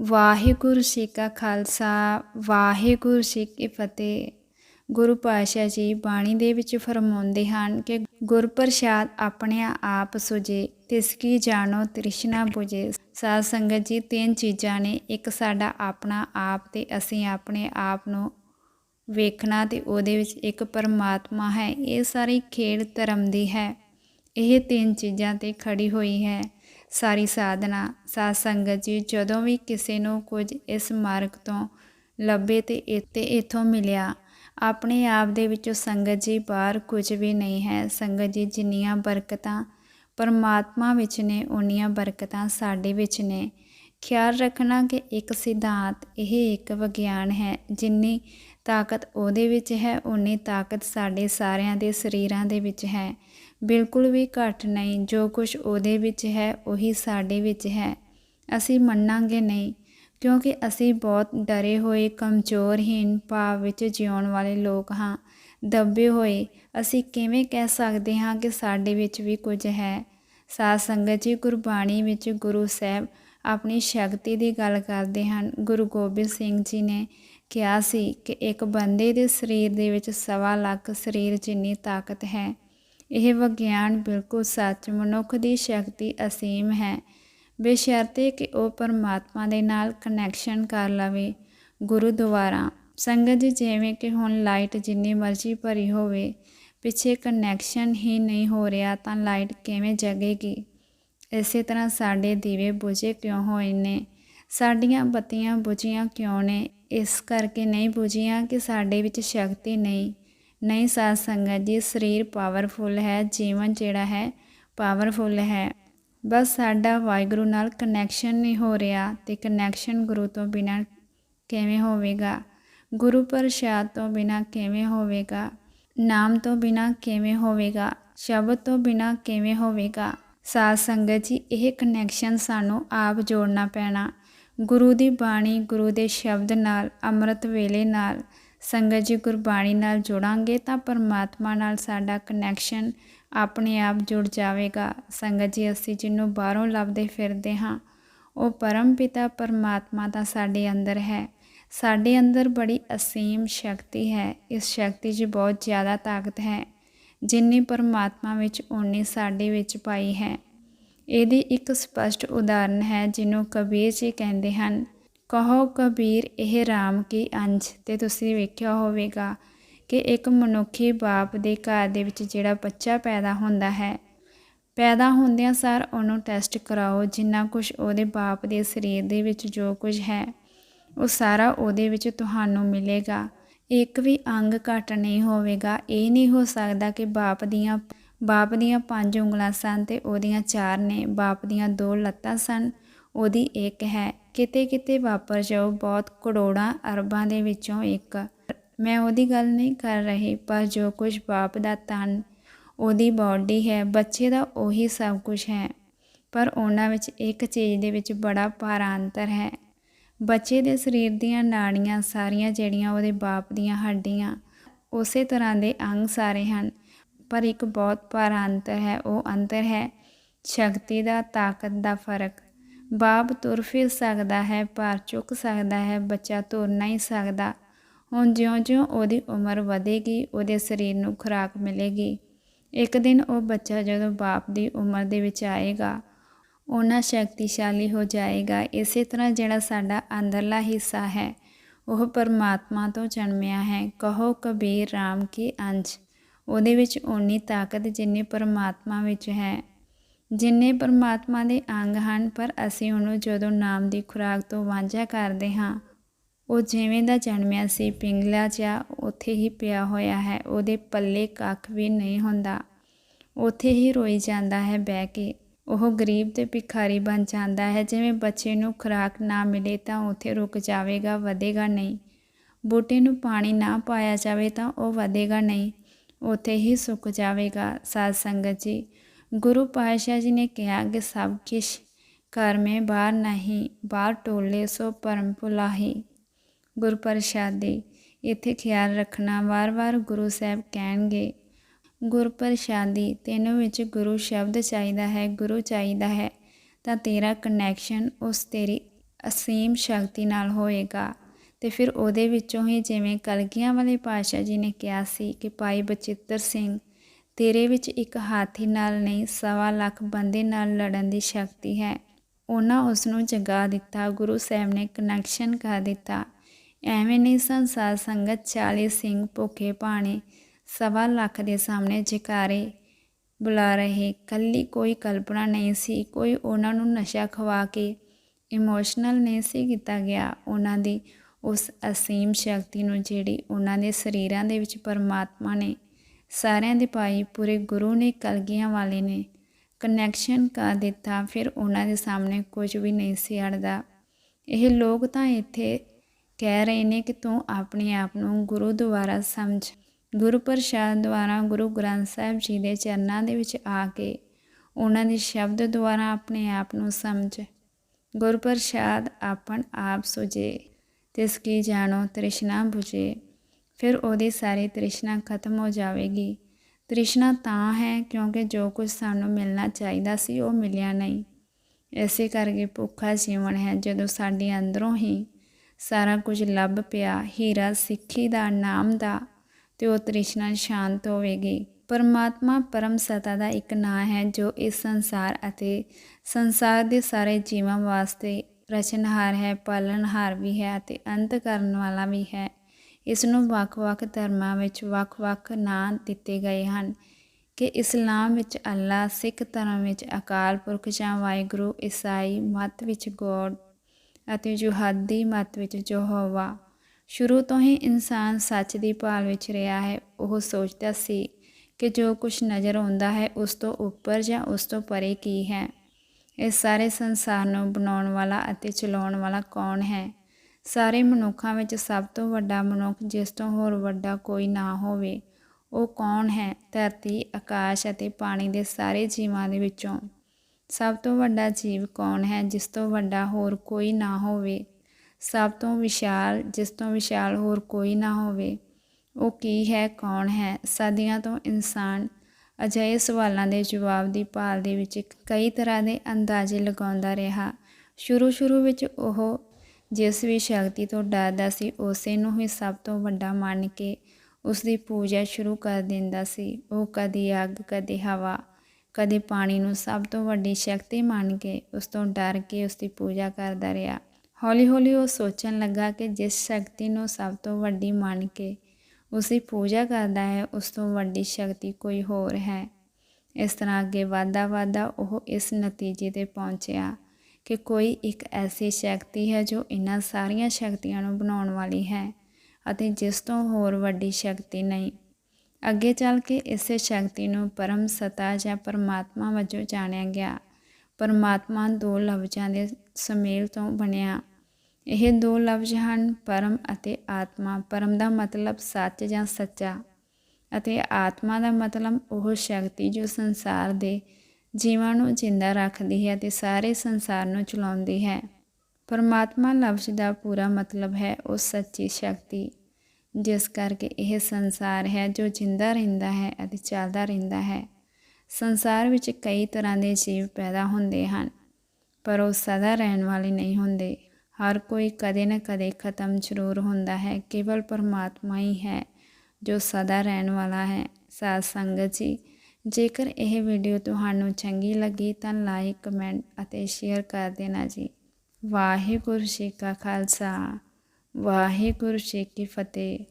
ਵਾਹਿਗੁਰੂ ਜੀ ਕਾ ਖਾਲਸਾ, ਵਾਹਿਗੁਰੂ ਜੀ ਕੀ ਫਤਿਹ। ਗੁਰੂ ਪਾਤਸ਼ਾਹ ਜੀ ਬਾਣੀ ਦੇ ਵਿੱਚ ਫਰਮਾਉਂਦੇ ਹਨ ਕਿ ਗੁਰਪ੍ਰਸਾਦ ਆਪਣੇ ਆਪ ਸੁਜੇ ਤਿਸ ਕੀ ਜਾਣੋ ਤ੍ਰਿਸ਼ਨਾ 부ਜੇ ਸਾਧ ਸੰਗਤ ਜੀ, ਤਿੰਨ ਚੀਜ਼ਾਂ ਨੇ, ਇੱਕ ਸਾਡਾ ਆਪਣਾ ਆਪ ਤੇ ਅਸੀਂ ਆਪਣੇ ਆਪ ਨੂੰ ਵੇਖਣਾ ਤੇ ਉਹਦੇ ਵਿੱਚ ਇੱਕ ਪਰਮਾਤਮਾ ਹੈ, ਇਹ ਸਾਰੀ ਖੇਡ ਧਰਮ ਦੀ ਹੈ। ਇਹ ਤਿੰਨ ਚੀਜ਼ਾਂ ਤੇ ਖੜੀ ਹੋਈ ਹੈ। ਸਾਰੀ ਸਾਧਨਾ, ਸਾਧ ਸੰਗਤ ਜੀ, ਜਦੋਂ ਵੀ ਕਿਸੇ ਨੂੰ ਕੁਝ ਇਸ ਮਾਰਗ ਤੋਂ ਲੱਭੇ ਤੇ ਇੱਥੇ ਇਥੋਂ ਮਿਲਿਆ, ਆਪਣੇ ਆਪ ਦੇ ਵਿੱਚੋਂ ਸੰਗਤ ਜੀ ਬਾਹਰ ਕੁਝ ਵੀ ਨਹੀਂ ਹੈ। ਸੰਗਤ ਜੀ ਜਿੰਨੀਆਂ ਬਰਕਤਾਂ ਪਰਮਾਤਮਾ ਵਿੱਚ ਨੇ ਉਨੀਆਂ ਬਰਕਤਾਂ ਸਾਡੇ ਵਿੱਚ ਨੇ। ਖਿਆਲ ਰੱਖਣਾ ਕਿ ਇੱਕ ਸਿਧਾਂਤ, ਇਹ ਇੱਕ ਵਿਗਿਆਨ ਹੈ, ਜਿੰਨੀ ਤਾਕਤ ਉਹਦੇ ਵਿੱਚ ਹੈ ਉਨੀ ਤਾਕਤ ਸਾਡੇ ਸਾਰਿਆਂ ਦੇ ਸਰੀਰਾਂ ਦੇ ਵਿੱਚ ਹੈ। ਬਿਲਕੁਲ ਵੀ ਘੱਟ ਨਹੀਂ, ਜੋ ਕੁਝ ਉਹਦੇ ਵਿੱਚ ਹੈ, ਉਹੀ ਸਾਡੇ ਵਿੱਚ ਹੈ। ਅਸੀਂ ਮੰਨਾਂਗੇ ਨਹੀਂ, ਕਿਉਂਕਿ ਅਸੀਂ ਬਹੁਤ ਡਰੇ ਹੋਏ ਕਮਜ਼ੋਰਹੀਨ ਭਾਵ ਵਿੱਚ ਜਿਉਣ ਵਾਲੇ ਲੋਕ ਹਾਂ। ਦੱਬੇ ਹੋਏ, ਅਸੀਂ ਕਿਵੇਂ ਕਹਿ ਸਕਦੇ ਹਾਂ ਕਿ ਸਾਡੇ ਵਿੱਚ ਵੀ ਕੁਝ ਹੈ? ਸਾਧ ਸੰਗਤ ਜੀ, ਗੁਰਬਾਣੀ ਵਿੱਚ ਗੁਰੂ ਸਾਹਿਬ ਆਪਣੀ ਸ਼ਕਤੀ ਦੀ ਗੱਲ ਕਰਦੇ ਹਨ। ਗੁਰੂ ਗੋਬਿੰਦ ਸਿੰਘ ਜੀ ਨੇ ਕਿਹਾ ਸੀ ਕਿ ਇੱਕ ਬੰਦੇ ਦੇ ਸਰੀਰ ਦੇ ਵਿੱਚ ਸਵਾ ਲੱਖ ਸਰੀਰ ਜਿੰਨੀ ਤਾਕਤ ਹੈ ਇਹ ਵਿਗਿਆਨ ਬਿਲਕੁਲ ਸੱਚ, ਮਨੁੱਖ ਦੀ ਸ਼ਕਤੀ ਅਸੀਮ ਹੈ। ਬੇਸ਼ਰਤੇ ਕਿ ਉਹ ਪਰਮਾਤਮਾ ਦੇ ਨਾਲ ਕਨੈਕਸ਼ਨ ਕਰ ਲਵੇ। ਗੁਰੂ ਦੁਆਰਾ ਸੰਗਤ ਜੀ ਜਿਵੇਂ ਕਿ ਹੁਣ ਲਾਈਟ ਜਿੰਨੀ ਮਰਜ਼ੀ ਭਰੀ ਹੋਵੇ, ਪਿੱਛੇ ਕਨੈਕਸ਼ਨ ਹੀ ਨਹੀਂ ਹੋ ਰਿਹਾ ਤਾਂ ਲਾਈਟ ਕਿਵੇਂ ਜਗੇਗੀ? ਇਸੇ ਤਰ੍ਹਾਂ ਸਾਡੇ ਦੀਵੇ ਬੁਝੇ ਕਿਉਂ ਹੋਏ ਨੇ? ਸਾਡੀਆਂ ਬੱਤੀਆਂ ਬੁਝੀਆਂ ਕਿਉਂ ਨੇ? ਇਸ ਕਰਕੇ ਨਹੀਂ ਬੁਝੀਆਂ ਕਿ ਸਾਡੇ ਵਿੱਚ ਸ਼ਕਤੀ ਨਹੀਂ। ਨਹੀਂ ਸਾਧ ਸੰਗਤ ਜੀ, ਸਰੀਰ ਪਾਵਰਫੁੱਲ ਹੈ, ਜੀਵਨ ਜਿਹੜਾ ਹੈ ਪਾਵਰਫੁੱਲ ਹੈ। ਬਸ ਸਾਡਾ ਵਾਹਿਗੁਰੂ ਨਾਲ ਕਨੈਕਸ਼ਨ ਨਹੀਂ ਹੋ ਰਿਹਾ ਤੇ ਕਨੈਕਸ਼ਨ ਗੁਰੂ ਤੋਂ ਬਿਨਾ ਕਿਵੇਂ ਹੋਵੇਗਾ? ਗੁਰੂ ਪ੍ਰਸਾਦ ਤੋਂ ਬਿਨਾ ਕਿਵੇਂ ਹੋਵੇਗਾ? ਨਾਮ ਤੋਂ ਬਿਨਾ ਕਿਵੇਂ ਹੋਵੇਗਾ? ਸ਼ਬਦ ਤੋਂ ਬਿਨਾ ਕਿਵੇਂ ਹੋਵੇਗਾ? ਸਾਧ ਸੰਗਤ ਜੀ, ਇਹ ਕਨੈਕਸ਼ਨ ਸਾਨੂੰ ਆਪ ਜੋੜਨਾ ਪੈਣਾ। ਗੁਰੂ ਦੀ ਬਾਣੀ, ਗੁਰੂ ਦੇ ਸ਼ਬਦ ਨਾਲ, ਅੰਮ੍ਰਿਤ ਵੇਲੇ ਨਾਲ ਸੰਗਤ ਜੀ ਗੁਰਬਾਣੀ ਨਾਲ ਜੁੜਾਂਗੇ ਤਾਂ ਪਰਮਾਤਮਾ ਨਾਲ ਸਾਡਾ ਕਨੈਕਸ਼ਨ ਆਪਣੇ ਆਪ ਜੁੜ ਜਾਵੇਗਾ। ਸੰਗਤ ਜੀ, ਅਸੀਂ ਜਿਹਨੂੰ ਬਾਹਰੋਂ ਲੱਭਦੇ ਫਿਰਦੇ ਹਾਂ, ਉਹ ਪਰਮ ਪਿਤਾ ਪਰਮਾਤਮਾ ਦਾ ਸਾਡੇ ਅੰਦਰ ਹੈ। ਸਾਡੇ ਅੰਦਰ ਬੜੀ ਅਸੀਮ ਸ਼ਕਤੀ ਹੈ। ਇਸ ਸ਼ਕਤੀ 'ਚ ਬਹੁਤ ਜ਼ਿਆਦਾ ਤਾਕਤ ਹੈ। ਜਿੰਨੀ ਪਰਮਾਤਮਾ ਵਿੱਚ, ਓਨੀ ਸਾਡੇ ਵਿੱਚ ਪਾਈ ਹੈ। ਇਹਦੀ ਇੱਕ ਸਪਸ਼ਟ ਉਦਾਹਰਨ ਹੈ, ਜਿਹਨੂੰ ਕਬੀਰ ਜੀ ਕਹਿੰਦੇ ਹਨ ਕਹੋ ਕਬੀਰ, ਇਹ RAM ਕੀ ਅੰਸ਼ ਤੇ ਤੁਸੀਂ ਵੇਖਿਆ ਹੋਵੇਗਾ ਕਿ ਇੱਕ ਮਨੁੱਖੀ ਬਾਪ ਦੇ ਘਰ ਦੇ ਵਿੱਚ ਜਿਹੜਾ ਬੱਚਾ ਪੈਦਾ ਹੁੰਦਾ ਹੈ, ਪੈਦਾ ਹੁੰਦਿਆਂ ਸਾਰ ਉਹਨੂੰ ਟੈਸਟ ਕਰਾਓ, ਜਿੰਨਾ ਕੁਝ ਉਹਦੇ ਬਾਪ ਦੇ ਸਰੀਰ ਦੇ ਵਿੱਚ ਜੋ ਕੁਝ ਹੈ, ਉਹ ਸਾਰਾ ਉਹਦੇ ਵਿੱਚ ਤੁਹਾਨੂੰ ਮਿਲੇਗਾ। ਇੱਕ ਵੀ ਅੰਗ ਘਟ ਨਹੀਂ ਹੋਵੇਗਾ। ਇਹ ਨਹੀਂ ਹੋ ਸਕਦਾ ਕਿ ਬਾਪ ਦੀਆਂ ਬਾਪ ਦੀਆਂ ਪੰਜ ਉਂਗਲਾਂ ਸਨ ਤੇ ਉਹਦੀਆਂ ਚਾਰ ਨੇ, ਬਾਪ ਦੀਆਂ ਦੋ ਲੱਤਾਂ ਸਨ, ਉਹਦੀ ਇੱਕ ਹੈ। ਕਿਤੇ ਕਿਤੇ ਵਾਪਰ ਜਾਓ, ਬਹੁਤ ਕਰੋੜਾਂ ਅਰਬਾਂ ਦੇ ਵਿੱਚੋਂ ਇੱਕ। ਮੈਂ ਉਹਦੀ ਗੱਲ ਨਹੀਂ ਕਰ ਰਹੀ, ਪਰ ਜੋ ਕੁਝ ਬਾਪ ਦਾ ਤਨ ਉਹਦੀ ਬਾਡੀ ਹੈ, ਬੱਚੇ ਦਾ ਉਹੀ ਸਭ ਕੁਝ ਹੈ। ਪਰ ਉਹਨਾਂ ਵਿੱਚ ਇੱਕ ਚੀਜ਼ ਦੇ ਵਿੱਚ ਬੜਾ ਭਾਰਾ ਅੰਤਰ ਹੈ। ਬੱਚੇ ਦੇ ਸਰੀਰ ਦੀਆਂ ਨਾੜੀਆਂ ਸਾਰੀਆਂ ਜਿਹੜੀਆਂ ਉਹਦੇ ਬਾਪ ਦੀਆਂ ਹੱਡੀਆਂ, ਉਸੇ ਤਰ੍ਹਾਂ ਦੇ ਅੰਗ ਸਾਰੇ ਹਨ। ਪਰ ਇੱਕ ਬਹੁਤ ਭਾਰਾ ਅੰਤਰ ਹੈ, ਉਹ ਅੰਤਰ ਹੈ ਸ਼ਕਤੀ ਦਾ, ਤਾਕਤ ਦਾ ਫ਼ਰਕ। ਬਾਪ ਤੁਰ ਫਿਰ ਸਕਦਾ ਹੈ, ਭਾਰ ਚੁੱਕ ਸਕਦਾ ਹੈ, ਬੱਚਾ ਤੁਰ ਨਹੀਂ ਸਕਦਾ। ਹੁਣ ਜਿਉਂ-ਜਿਉਂ ਉਹਦੀ ਉਮਰ ਵਧੇਗੀ, ਉਹਦੇ ਸਰੀਰ ਨੂੰ ਖੁਰਾਕ ਮਿਲੇਗੀ। ਇੱਕ ਦਿਨ ਉਹ ਬੱਚਾ ਜਦੋਂ ਬਾਪ ਦੀ ਉਮਰ ਦੇ ਵਿੱਚ ਆਏਗਾ ਉਹਨਾਂ ਸ਼ਕਤੀਸ਼ਾਲੀ ਹੋ ਜਾਏਗਾ। ਇਸੇ ਤਰ੍ਹਾਂ ਜਿਹੜਾ ਸਾਡਾ ਅੰਦਰਲਾ ਹਿੱਸਾ ਹੈ, ਉਹ ਪਰਮਾਤਮਾ ਤੋਂ ਜਨਮਿਆ ਹੈ। ਕਹੋ ਕਬੀਰ RAM ਕੀ ਅੰਸ਼ ਉਹਦੇ ਵਿੱਚ ਓਨੀ ਤਾਕਤ ਜਿੰਨੀ ਪਰਮਾਤਮਾ ਵਿੱਚ ਹੈ। ਜਿੰਨੇ ਪਰਮਾਤਮਾ ਦੇ ਅੰਗ ਹਨ, ਪਰ ਅਸੀਂ ਉਹਨੂੰ ਜਦੋਂ ਨਾਮ ਦੀ ਖੁਰਾਕ ਤੋਂ ਵਾਂਝਾ ਕਰਦੇ ਹਾਂ, ਉਹ ਜਿਵੇਂ ਦਾ ਜਨਮਿਆ ਸੀ ਪਿੰਗਲਾ ਜਿਹਾ ਉੱਥੇ ਹੀ ਪਿਆ ਹੋਇਆ ਹੈ, ਉਹਦੇ ਪੱਲੇ ਕੱਖ ਵੀ ਨਹੀਂ ਹੁੰਦਾ। ਉੱਥੇ ਹੀ ਰੋਈ ਜਾਂਦਾ ਹੈ ਬਹਿ ਕੇ। ਉਹ ਗਰੀਬ ਤੇ ਭਿਖਾਰੀ ਬਣ ਜਾਂਦਾ ਹੈ, ਜਿਵੇਂ ਬੱਚੇ ਨੂੰ ਖੁਰਾਕ ਨਾ ਮਿਲੇ ਤਾਂ ਉੱਥੇ ਰੁਕ ਜਾਵੇਗਾ, ਵਧੇਗਾ ਨਹੀਂ। ਬੂਟੇ ਨੂੰ ਪਾਣੀ ਨਾ ਪਾਇਆ ਜਾਵੇ ਤਾਂ ਉਹ ਵਧੇਗਾ ਨਹੀਂ, ਉੱਥੇ ਹੀ ਸੁੱਕ ਜਾਵੇਗਾ। ਸਾਧ ਸੰਗਤ ਜੀ ਗੁਰੂ ਪਾਤਸ਼ਾਹ ਜੀ ਨੇ ਕਿਹਾ ਕਿ ਸਭ ਕੁਝ ਘਰ ਮੇ ਬਾਹਰ ਨਹੀਂ, ਬਾਹਰ ਟੋਲੇ ਸੋ ਪਰਮ ਭੁਲਾਹੀ। ਗੁਰ ਪ੍ਰਸਾਦੀ ਇੱਥੇ ਖਿਆਲ ਰੱਖਣਾ ਵਾਰ-ਵਾਰ ਗੁਰੂ ਸਾਹਿਬ ਕਹਿਣਗੇ। ਗੁਰ ਪ੍ਰਸਾਦੀ ਤੈਨੂੰ ਵਿੱਚ ਗੁਰੂ ਸ਼ਬਦ ਚਾਹੀਦਾ ਹੈ, ਗੁਰੂ ਚਾਹੀਦਾ ਹੈ, ਤਾਂ ਤੇਰਾ ਕਨੈਕਸ਼ਨ ਉਸ ਤੇਰੀ ਅਸੀਮ ਸ਼ਕਤੀ ਨਾਲ ਹੋਏਗਾ। ਤੇ ਫਿਰ ਉਹਦੇ ਵਿੱਚੋਂ ਹੀ ਜਿਵੇਂ ਕਲਗੀਆਂ ਵਾਲੇ ਪਾਤਸ਼ਾਹ ਜੀ ਨੇ ਕਿਹਾ ਸੀ ਕਿ ਭਾਈ ਬਚਿੱਤਰ ਸਿੰਘ ਤੇਰੇ ਵਿੱਚ ਇੱਕ ਹਾਥੀ ਨਾਲ ਨਹੀਂ, ਸਵਾ ਲੱਖ ਬੰਦੇ ਨਾਲ ਲੜਨ ਦੀ ਸ਼ਕਤੀ ਹੈ। ਉਹਨਾਂ ਉਸ ਨੂੰ ਜਗਾ ਦਿੱਤਾ, ਗੁਰੂ ਸਾਹਿਬ ਨੇ ਕਨੈਕਸ਼ਨ ਕਰ ਦਿੱਤਾ। ਐਵੇਂ ਨਹੀਂ ਸੰਸਾਰ ਸੰਗਤ 40 ਸਿੰਘ ਭੁੱਖੇ ਪਾਣੇ ਸਵਾ ਲੱਖ ਦੇ ਸਾਹਮਣੇ ਜਕਾਰੇ ਬੁਲਾ ਰਹੇ। ਕੱਲੀ ਕੋਈ ਕਲਪਨਾ ਨਹੀਂ ਸੀ, ਕੋਈ ਉਹਨਾਂ ਨੂੰ ਨਸ਼ਾ ਖਵਾ ਕੇ ਇਮੋਸ਼ਨਲ ਨਹੀਂ ਸੀ ਕੀਤਾ ਗਿਆ। ਉਹਨਾਂ ਦੀ ਉਸ ਅਸੀਮ ਸ਼ਕਤੀ ਨੂੰ ਜਿਹੜੀ ਉਹਨਾਂ ਦੇ ਸਰੀਰਾਂ ਦੇ ਵਿੱਚ ਪਰਮਾਤਮਾ ਨੇ ਸਾਰਿਆਂ ਦੇ ਭਾਈ ਪੂਰੇ ਗੁਰੂ ਨੇ ਕਲਗੀਆਂ ਵਾਲੇ ਨੇ। ਕਨੈਕਸ਼ਨ ਕਰ ਦਿੱਤਾ, ਫਿਰ ਉਹਨਾਂ ਦੇ ਸਾਹਮਣੇ ਕੁਝ ਵੀ ਨਹੀਂ ਸੀ ਅੜਦਾ। ਇਹ ਲੋਕ ਤਾਂ ਇੱਥੇ ਕਹਿ ਰਹੇ ਨੇ ਕਿ ਤੂੰ ਆਪਣੇ ਆਪ ਨੂੰ ਗੁਰੂ ਦੁਆਰਾ ਸਮਝ। ਗੁਰੂ ਪ੍ਰਸਾਦ ਦੁਆਰਾ ਗੁਰੂ ਗ੍ਰੰਥ ਸਾਹਿਬ ਜੀ ਦੇ ਚਰਨਾਂ ਦੇ ਵਿੱਚ ਆ ਕੇ ਉਹਨਾਂ ਦੇ ਸ਼ਬਦ ਦੁਆਰਾ ਆਪਣੇ ਆਪ ਨੂੰ ਸਮਝ। ਗੁਰੂ ਪ੍ਰਸਾਦ ਆਪਣ ਆਪ ਸੁਝੇ, ਤਿਸ ਕੀ ਜਾਣੋ ਤ੍ਰਿਸ਼ਨਾ 부ਝੇ ਫਿਰ ਉਹਦੀ ਸਾਰੀ ਤ੍ਰਿਸ਼ਨਾ ਖਤਮ ਹੋ ਜਾਵੇਗੀ। ਤ੍ਰਿਸ਼ਨਾ ਤਾਂ ਹੈ ਕਿਉਂਕਿ ਜੋ ਕੁਝ ਸਾਨੂੰ ਮਿਲਣਾ ਚਾਹੀਦਾ ਸੀ ਉਹ ਮਿਲਿਆ ਨਹੀਂ। ਐਸੇ ਕਰਕੇ ਭੁੱਖਾ ਜੀਵਨ ਹੈ ਜਦੋਂ ਸਾਡੇ ਅੰਦਰੋਂ ਹੀ ਸਾਰਾ ਕੁਝ ਲੱਭ ਪਿਆ, ਹੀਰਾ ਸਿੱਖੀ ਦਾ, ਨਾਮ ਦਾ, ਤੇ ਉਹ ਤ੍ਰਿਸ਼ਨਾ ਸ਼ਾਂਤ ਹੋਵੇਗੀ। ਪਰਮਾਤਮਾ ਪਰਮ ਸਤਾ ਦਾ ਇੱਕ ਨਾਂ ਹੈ ਜੋ ਇਸ ਸੰਸਾਰ ਅਤੇ ਸੰਸਾਰ ਦੇ ਸਾਰੇ ਜੀਵਾਂ ਵਾਸਤੇ ਰਚਨਹਾਰ ਹੈ ਪਾਲਣਹਾਰ ਵੀ ਹੈ ਅਤੇ ਅੰਤ ਕਰਨ ਵਾਲਾ ਵੀ ਹੈ। ਇਸ ਨੂੰ ਵੱਖ-ਵੱਖ ਧਰਮਾਂ ਵਿੱਚ ਵੱਖ-ਵੱਖ ਨਾਂ ਦਿੱਤੇ ਗਏ ਹਨ ਕਿ ਇਸਲਾਮ ਵਿੱਚ ਅੱਲਾ, ਸਿੱਖ ਧਰਮ ਵਿੱਚ ਅਕਾਲ ਪੁਰਖ ਜਾਂ ਵਾਹਿਗੁਰੂ ਈਸਾਈ ਮਤ ਵਿੱਚ ਗੋਡ ਅਤੇ ਜੁਹਾਦੀ ਮਤ ਵਿੱਚ ਯਹੋਵਾ। ਸ਼ੁਰੂ ਤੋਂ ਹੀ ਇਨਸਾਨ ਸੱਚ ਦੀ ਭਾਲ ਵਿੱਚ ਰਿਹਾ ਹੈ। ਉਹ ਸੋਚਦਾ ਸੀ ਕਿ ਜੋ ਕੁਝ ਨਜ਼ਰ ਆਉਂਦਾ ਹੈ, ਉਸ ਤੋਂ ਉੱਪਰ ਜਾਂ ਉਸ ਤੋਂ ਪਰੇ ਕੀ ਹੈ? ਇਸ ਸਾਰੇ ਸੰਸਾਰ ਨੂੰ ਬਣਾਉਣ ਵਾਲਾ ਅਤੇ ਚਲਾਉਣ ਵਾਲਾ ਕੌਣ ਹੈ? ਸਾਰੇ ਮਨੁੱਖਾਂ ਵਿੱਚ ਸਭ ਤੋਂ ਵੱਡਾ ਮਨੁੱਖ ਜਿਸ ਤੋਂ ਹੋਰ ਵੱਡਾ ਕੋਈ ਨਾ ਹੋਵੇ, ਉਹ ਕੌਣ ਹੈ? ਧਰਤੀ, ਆਕਾਸ਼ ਅਤੇ ਪਾਣੀ ਦੇ ਸਾਰੇ ਜੀਵਾਂ ਦੇ ਵਿੱਚੋਂ। ਸਭ ਤੋਂ ਵੱਡਾ ਜੀਵ ਕੌਣ ਹੈ ਜਿਸ ਤੋਂ ਵੱਡਾ ਹੋਰ ਕੋਈ ਨਾ ਹੋਵੇ? ਸਭ ਤੋਂ ਵਿਸ਼ਾਲ ਜਿਸ ਤੋਂ ਵਿਸ਼ਾਲ ਹੋਰ ਕੋਈ ਨਾ ਹੋਵੇ, ਉਹ ਕੀ ਹੈ? ਕੌਣ ਹੈ? ਸਦੀਆਂ ਤੋਂ ਇਨਸਾਨ ਅਜਿਹੇ ਸਵਾਲਾਂ ਦੇ ਜਵਾਬ ਦੀ ਭਾਲ ਦੇ ਵਿੱਚ ਕਈ ਤਰ੍ਹਾਂ ਦੇ ਅੰਦਾਜ਼ੇ ਲਗਾਉਂਦਾ ਰਿਹਾ। ਸ਼ੁਰੂ ਸ਼ੁਰੂ ਵਿੱਚ ਉਹ ਜਿਸ ਵੀ ਸ਼ਕਤੀ ਤੋਂ ਡਰਦਾ ਸੀ, ਉਸੇ ਨੂੰ ਹੀ ਸਭ ਤੋਂ ਵੱਡਾ ਮੰਨ ਕੇ ਉਸ ਦੀ ਪੂਜਾ ਸ਼ੁਰੂ ਕਰ ਦਿੰਦਾ ਸੀ। ਉਹ ਕਦੇ ਅੱਗ, ਕਦੇ ਹਵਾ, ਕਦੇ ਪਾਣੀ ਨੂੰ ਸਭ ਤੋਂ ਵੱਡੀ ਸ਼ਕਤੀ ਮੰਨ ਕੇ ਉਸ ਤੋਂ ਡਰ ਕੇ ਉਸ ਦੀ ਪੂਜਾ ਕਰਦਾ ਰਿਹਾ। ਹੌਲੀ ਹੌਲੀ ਉਹ ਸੋਚਣ ਲੱਗਾ ਕਿ ਜਿਸ ਸ਼ਕਤੀ ਨੂੰ ਸਭ ਤੋਂ ਵੱਡੀ ਮੰਨ ਕੇ ਉਸ ਦੀ ਪੂਜਾ ਕਰਦਾ ਹੈ, ਉਸ ਤੋਂ ਵੱਡੀ ਸ਼ਕਤੀ ਕੋਈ ਹੋਰ ਹੈ। ਇਸ ਤਰ੍ਹਾਂ ਅੱਗੇ ਵਾਧਾ ਵਾਧਾ ਉਹ ਇਸ ਨਤੀਜੇ ਤੇ ਪਹੁੰਚਿਆ। ਕਿ ਕੋਈ ਇੱਕ ਐਸੀ ਸ਼ਕਤੀ ਹੈ ਜੋ ਇਹਨਾਂ ਸਾਰੀਆਂ ਸ਼ਕਤੀਆਂ ਨੂੰ ਬਣਾਉਣ ਵਾਲੀ ਹੈ ਅਤੇ ਜਿਸ ਤੋਂ ਹੋਰ ਵੱਡੀ ਸ਼ਕਤੀ ਨਹੀਂ। ਅੱਗੇ ਚੱਲ ਕੇ ਇਸੇ ਸ਼ਕਤੀ ਨੂੰ ਪਰਮ ਸਤਾ ਜਾਂ ਪਰਮਾਤਮਾ ਵਜੋਂ ਜਾਣਿਆ ਗਿਆ। ਪਰਮਾਤਮਾ ਦੋ ਲਫ਼ਜ਼ਾਂ ਦੇ ਸੁਮੇਲ ਤੋਂ ਬਣਿਆ। ਇਹ ਦੋ ਲਫ਼ਜ਼ ਹਨ, ਪਰਮ ਅਤੇ ਆਤਮਾ। ਪਰਮ ਦਾ ਮਤਲਬ ਸੱਚ ਜਾਂ ਸੱਚਾ ਅਤੇ ਆਤਮਾ ਦਾ ਮਤਲਬ ਉਹ ਸ਼ਕਤੀ ਜੋ ਸੰਸਾਰ ਦੇ ਜੀਵਾਂ ਨੂੰ ਜਿੰਦਾ ਰੱਖਦੀ ਹੈ ਅਤੇ ਸਾਰੇ ਸੰਸਾਰ ਨੂੰ ਚਲਾਉਂਦੀ ਹੈ। ਪਰਮਾਤਮਾ ਲਫ਼ਜ਼ ਦਾ ਪੂਰਾ ਮਤਲਬ ਹੈ, ਉਹ ਸੱਚੀ ਸ਼ਕਤੀ, ਜਿਸ ਕਰਕੇ ਇਹ ਸੰਸਾਰ ਹੈ ਜੋ ਜਿੰਦਾ ਰਹਿੰਦਾ ਹੈ ਅਤੇ ਚੱਲਦਾ ਰਹਿੰਦਾ ਹੈ। ਸੰਸਾਰ ਵਿੱਚ ਕਈ ਤਰ੍ਹਾਂ ਦੇ ਜੀਵ ਪੈਦਾ ਹੁੰਦੇ ਹਨ, ਪਰ ਉਹ ਸਦਾ ਰਹਿਣ ਵਾਲੇ ਨਹੀਂ ਹੁੰਦੇ। ਹਰ ਕੋਈ ਕਦੇ ਨਾ ਕਦੇ ਖਤਮ ਜ਼ਰੂਰ ਹੁੰਦਾ ਹੈ, ਕੇਵਲ ਪਰਮਾਤਮਾ ਹੀ ਹੈ ਜੋ ਸਦਾ ਰਹਿਣ ਵਾਲਾ ਹੈ। ਸਾਧ ਸੰਗਤ ਜੀ ਜੇਕਰ ਇਹ ਵੀਡੀਓ ਤੁਹਾਨੂੰ ਚੰਗੀ ਲੱਗੀ ਤਾਂ ਲਾਈਕ, ਕਮੈਂਟ ਅਤੇ ਸ਼ੇਅਰ ਕਰ ਦੇਣਾ ਜੀ। ਵਾਹਿਗੁਰੂ ਜੀ ਕਾ ਖਾਲਸਾ। ਵਾਹਿਗੁਰੂ ਜੀ ਕੀ ਫਤਿਹ।